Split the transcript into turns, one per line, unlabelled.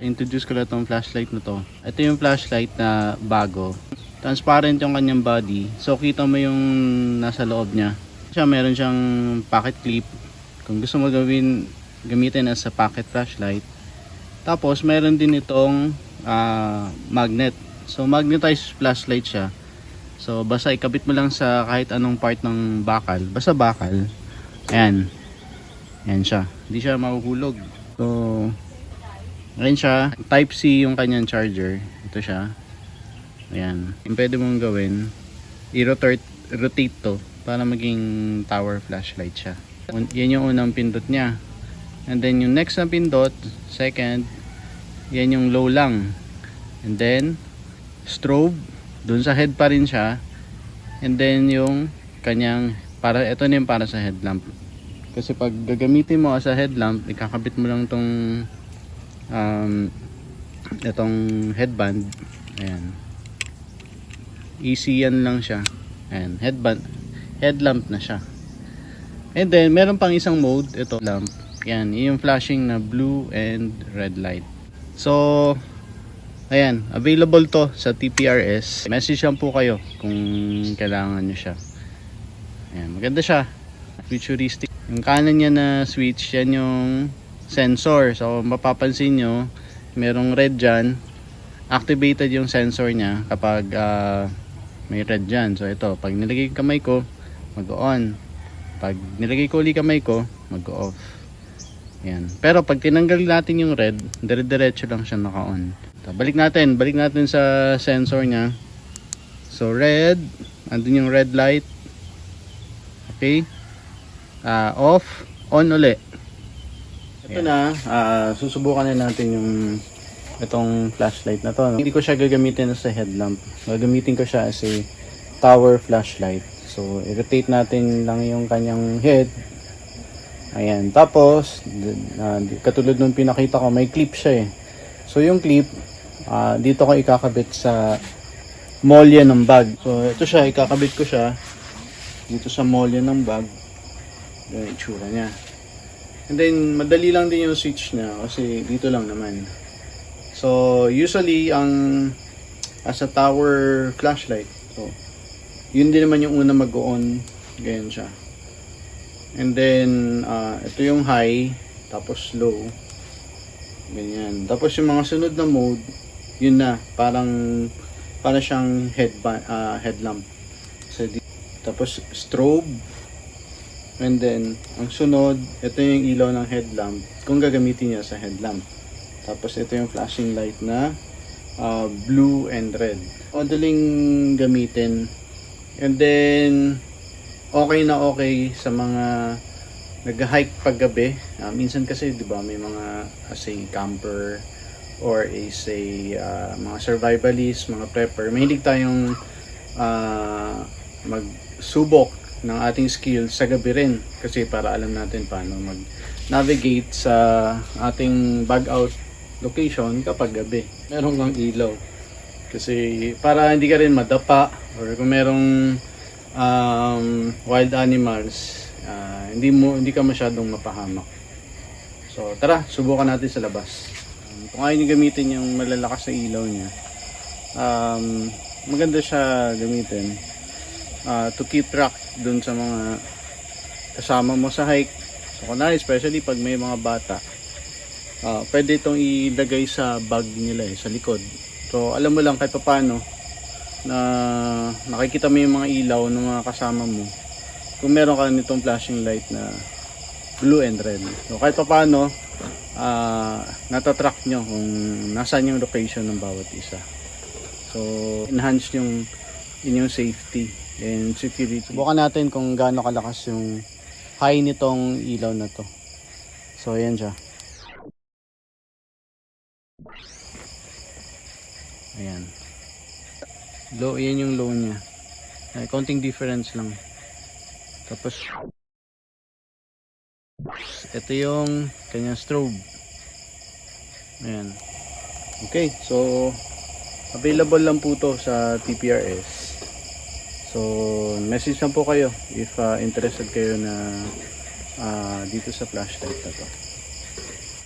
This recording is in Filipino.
Introduce ko lang itong flashlight na to. Ito yung flashlight na bago. Transparent yung kanyang body. So kita mo yung nasa loob niya. Siya meron siyang pocket clip. Kung gusto mo gawin gamitin as a pocket flashlight. Tapos meron din itong ah, magnet. So magnetized flashlight siya. So basta ikabit mo lang sa kahit anong part ng bakal. Basta bakal. Ayan. Ayan siya. Hindi siya mahuhulog. So Ayan siya. Type C yung kanyang charger. Ito siya. Ayan. Yung pwede mong gawin, i-rotate rotate to para maging tower flashlight siya. Yan yung unang pindot niya. And then yung next na pindot, second, yan yung low lang. And then, strobe, dun sa head pa rin siya. And then yung kanyang, para, ito na yung para sa headlamp. Kasi pag gagamitin mo sa headlamp, ikakabit mo lang tong um, itong headband ayan. Easy yan lang siya. Ayan headband headlamp na siya. And then meron pang isang mode ito lamp. Yan yun yung flashing na blue and red light. So ayan available to sa TPRS message lang po kayo kung kailangan nyo siya. Ayan maganda siya. Futuristic. Yung kanan niya na switch yan yung sensor. So mapapansin nyo, merong red dyan. Activated yung sensor niya kapag ah, may red dyan. So ito, pag nilagay ko kamay ko, mag-on. Pag nilagay ko ulit kamay ko, mag-off. Yan. Pero pag tinanggal natin yung red, dire-diretso lang siya naka-on. So, balik natin, balik natin sa sensor niya. So red, andun yung red light. Okay? Ah, off, on uli. Ito na, ah, susubukan na natin yung itong flashlight na to. no? Hindi ko siya gagamitin as a headlamp. Gagamitin ko siya as a tower flashlight. So, i-rotate natin lang yung kanyang head. Ayan. Tapos, di- katulad nung pinakita ko, may clip siya eh. So, yung clip, ah, dito ko ikakabit sa molya ng bag. So, ito siya, ikakabit ko siya dito sa molya ng bag. Yung itsura niya. And then, madali lang din yung switch niya kasi dito lang naman. So, usually, ang as a tower flashlight, so, yun din naman yung una mag-on. Ganyan siya. And then, ah, ito yung high, tapos low. Ganyan. Tapos yung mga sunod na mode, yun na, parang, para siyang headband, ah, headlamp. So, tapos strobe, And then, ang sunod, ito yung ilaw ng headlamp kung gagamitin niya sa headlamp. Tapos ito yung flashing light na uh, blue and red. Madaling gamitin. And then, okay na okay sa mga nag-hike paggabi. Uh, minsan kasi, di ba, may mga as a camper or a uh, mga survivalist, mga prepper. Mahilig tayong uh, magsubok ng ating skills sa gabi rin kasi para alam natin paano mag navigate sa ating bag out location kapag gabi. Meron kang ilaw. Kasi para hindi ka rin madapa or kung merong um, wild animals, ah, hindi mo hindi ka masyadong mapahamak. So tara, subukan natin sa labas. Um, kung ayaw niyo gamitin yung malalakas na ilaw niya, um, maganda siya gamitin uh, to keep track dun sa mga kasama mo sa hike. So, kunwari, especially pag may mga bata, uh, pwede itong ilagay sa bag nila eh, sa likod. So, alam mo lang kahit paano na nakikita mo yung mga ilaw ng mga kasama mo. Kung meron ka nitong flashing light na blue and red. So, kahit paano, uh, natatrack nyo kung nasaan yung location ng bawat isa. So, enhance yung inyong safety and security. Subukan natin kung gaano kalakas yung high nitong ilaw na to. So, ayan siya. Ayan. Low, yan yung low niya. Ay, konting difference lang. Tapos, ito yung kanyang strobe. Ayan. Okay, so, available lang po to sa TPRS. So, message lang po kayo if uh, interested kayo na uh, dito sa flashlight na to.